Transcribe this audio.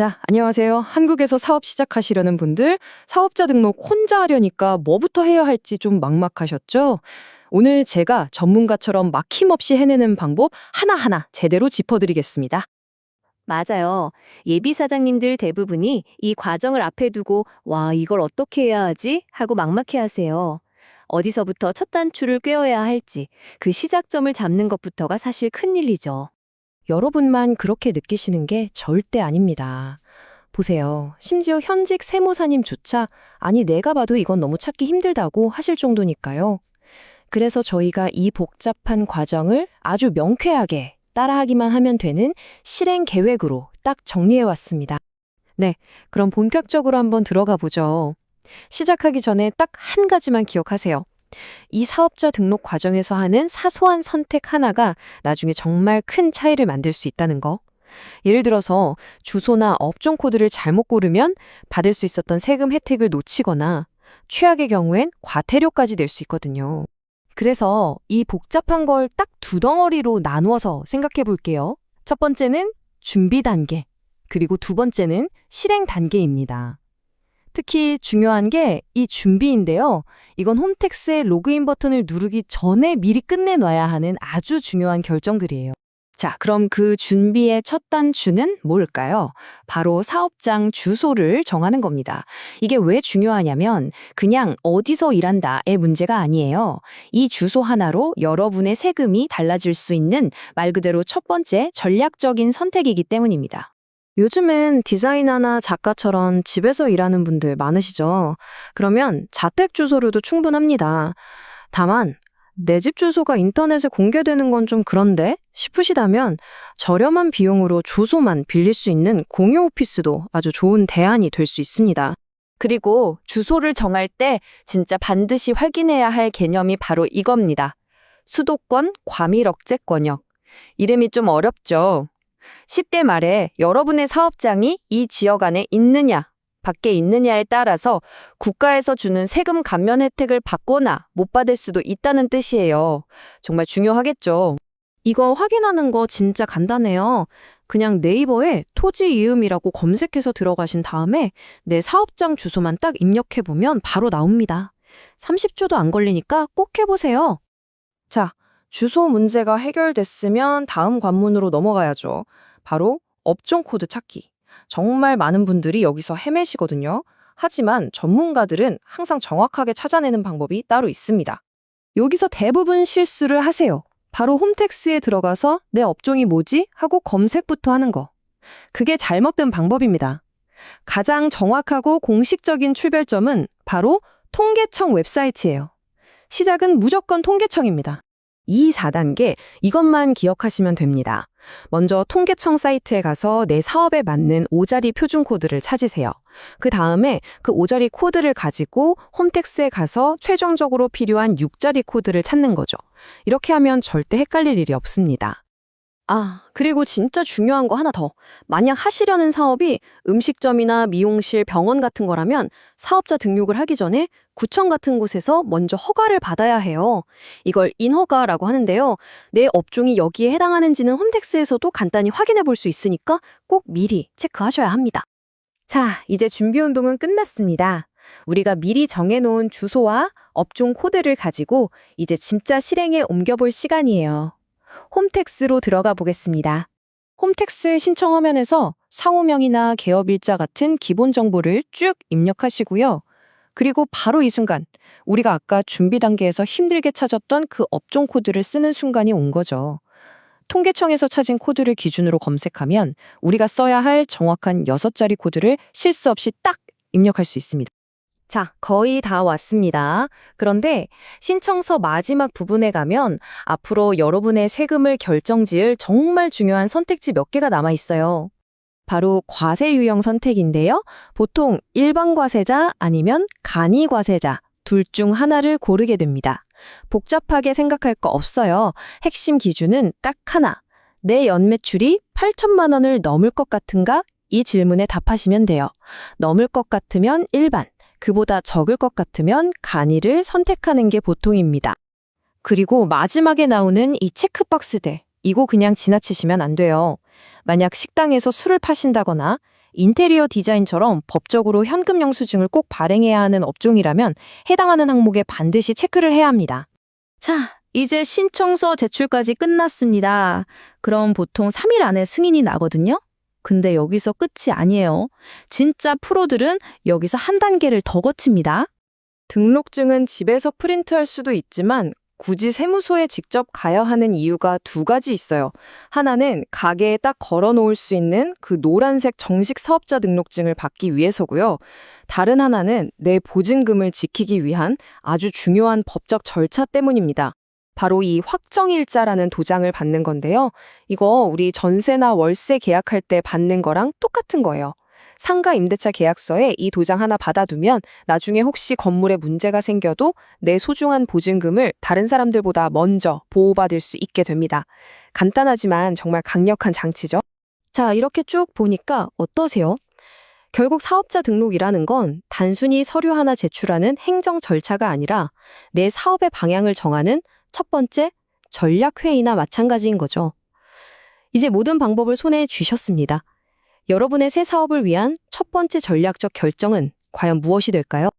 자, 안녕하세요. 한국에서 사업 시작하시려는 분들, 사업자 등록 혼자 하려니까 뭐부터 해야 할지 좀 막막하셨죠? 오늘 제가 전문가처럼 막힘없이 해내는 방법 하나하나 제대로 짚어드리겠습니다. 맞아요. 예비 사장님들 대부분이 이 과정을 앞에 두고 와, 이걸 어떻게 해야 하지? 하고 막막해 하세요. 어디서부터 첫 단추를 꿰어야 할지 그 시작점을 잡는 것부터가 사실 큰 일이죠. 여러분만 그렇게 느끼시는 게 절대 아닙니다. 보세요. 심지어 현직 세무사님조차 아니 내가 봐도 이건 너무 찾기 힘들다고 하실 정도니까요. 그래서 저희가 이 복잡한 과정을 아주 명쾌하게 따라하기만 하면 되는 실행 계획으로 딱 정리해 왔습니다. 네, 그럼 본격적으로 한번 들어가 보죠. 시작하기 전에 딱 한 가지만 기억하세요. 이 사업자 등록 과정에서 하는 사소한 선택 하나가 나중에 정말 큰 차이를 만들 수 있다는 거. 예를 들어서 주소나 업종 코드를 잘못 고르면 받을 수 있었던 세금 혜택을 놓치거나 최악의 경우엔 과태료까지 낼 수 있거든요. 그래서 이 복잡한 걸 딱 두 덩어리로 나누어서 생각해 볼게요. 첫 번째는 준비 단계, 그리고 두 번째는 실행 단계입니다. 특히 중요한 게 이 준비인데요. 이건 홈택스의 로그인 버튼을 누르기 전에 미리 끝내놔야 하는 아주 중요한 결정들이에요. 자, 그럼 그 준비의 첫 단추는 뭘까요? 바로 사업장 주소를 정하는 겁니다. 이게 왜 중요하냐면 그냥 어디서 일한다의 문제가 아니에요. 이 주소 하나로 여러분의 세금이 달라질 수 있는 말 그대로 첫 번째 전략적인 선택이기 때문입니다. 요즘엔 디자이너나 작가처럼 집에서 일하는 분들 많으시죠? 그러면 자택 주소로도 충분합니다. 다만 내 집 주소가 인터넷에 공개되는 건 좀 그런데 싶으시다면 저렴한 비용으로 주소만 빌릴 수 있는 공유 오피스도 아주 좋은 대안이 될 수 있습니다. 그리고 주소를 정할 때 진짜 반드시 확인해야 할 개념이 바로 이겁니다. 수도권 과밀 억제 권역. 이름이 좀 어렵죠? 10대 말에 여러분의 사업장이 이 지역 안에 있느냐, 밖에 있느냐에 따라서 국가에서 주는 세금 감면 혜택을 받거나 못 받을 수도 있다는 뜻이에요. 정말 중요하겠죠. 이거 확인하는 거 진짜 간단해요. 그냥 네이버에 토지 이음이라고 검색해서 들어가신 다음에 내 사업장 주소만 딱 입력해보면 바로 나옵니다. 30초도 안 걸리니까 꼭 해보세요. 자, 주소 문제가 해결됐으면 다음 관문으로 넘어가야죠. 바로 업종 코드 찾기. 정말 많은 분들이 여기서 헤매시거든요. 하지만 전문가들은 항상 정확하게 찾아내는 방법이 따로 있습니다. 여기서 대부분 실수를 하세요. 바로 홈택스에 들어가서 내 업종이 뭐지? 하고 검색부터 하는 거. 그게 잘못된 방법입니다. 가장 정확하고 공식적인 출발점은 바로 통계청 웹사이트예요. 시작은 무조건 통계청입니다. 이 4단계 이것만 기억하시면 됩니다. 먼저 통계청 사이트에 가서 내 사업에 맞는 5자리 표준 코드를 찾으세요. 그 다음에 그 5자리 코드를 가지고 홈택스에 가서 최종적으로 필요한 6자리 코드를 찾는 거죠. 이렇게 하면 절대 헷갈릴 일이 없습니다. 아, 그리고 진짜 중요한 거 하나 더. 만약 하시려는 사업이 음식점이나 미용실, 병원 같은 거라면 사업자 등록을 하기 전에 구청 같은 곳에서 먼저 허가를 받아야 해요. 이걸 인허가라고 하는데요. 내 업종이 여기에 해당하는지는 홈택스에서도 간단히 확인해 볼 수 있으니까 꼭 미리 체크하셔야 합니다. 자, 이제 준비 운동은 끝났습니다. 우리가 미리 정해놓은 주소와 업종 코드를 가지고 이제 진짜 실행에 옮겨볼 시간이에요. 홈택스로 들어가 보겠습니다. 홈택스 신청 화면에서 상호명이나 개업 일자 같은 기본 정보를 쭉 입력하시고요. 그리고 바로 이 순간 우리가 아까 준비 단계에서 힘들게 찾았던 그 업종 코드를 쓰는 순간이 온 거죠. 통계청에서 찾은 코드를 기준으로 검색하면 우리가 써야 할 정확한 6자리 코드를 실수 없이 딱 입력할 수 있습니다. 자, 거의 다 왔습니다. 그런데 신청서 마지막 부분에 가면 앞으로 여러분의 세금을 결정지을 정말 중요한 선택지 몇 개가 남아 있어요. 바로 과세 유형 선택인데요. 보통 일반 과세자 아니면 간이 과세자 둘 중 하나를 고르게 됩니다. 복잡하게 생각할 거 없어요. 핵심 기준은 딱 하나. 내 연매출이 8천만 원을 넘을 것 같은가? 이 질문에 답하시면 돼요. 넘을 것 같으면 일반, 그보다 적을 것 같으면 간이를 선택하는 게 보통입니다. 그리고 마지막에 나오는 이 체크박스들, 이거 그냥 지나치시면 안 돼요. 만약 식당에서 술을 파신다거나 인테리어 디자인처럼 법적으로 현금 영수증을 꼭 발행해야 하는 업종이라면 해당하는 항목에 반드시 체크를 해야 합니다. 자, 이제 신청서 제출까지 끝났습니다. 그럼 보통 3일 안에 승인이 나거든요? 근데 여기서 끝이 아니에요. 진짜 프로들은 여기서 한 단계를 더 거칩니다. 등록증은 집에서 프린트할 수도 있지만 굳이 세무소에 직접 가야 하는 이유가 두 가지 있어요. 하나는 가게에 딱 걸어 놓을 수 있는 그 노란색 정식 사업자 등록증을 받기 위해서고요. 다른 하나는 내 보증금을 지키기 위한 아주 중요한 법적 절차 때문입니다. 바로 이 확정일자라는 도장을 받는 건데요. 이거 우리 전세나 월세 계약할 때 받는 거랑 똑같은 거예요. 상가 임대차 계약서에 이 도장 하나 받아두면 나중에 혹시 건물에 문제가 생겨도 내 소중한 보증금을 다른 사람들보다 먼저 보호받을 수 있게 됩니다. 간단하지만 정말 강력한 장치죠. 자, 이렇게 쭉 보니까 어떠세요? 결국 사업자 등록이라는 건 단순히 서류 하나 제출하는 행정 절차가 아니라 내 사업의 방향을 정하는 첫 번째 전략회의나 마찬가지인 거죠. 이제 모든 방법을 손에 쥐셨습니다. 여러분의 새 사업을 위한 첫 번째 전략적 결정은 과연 무엇이 될까요?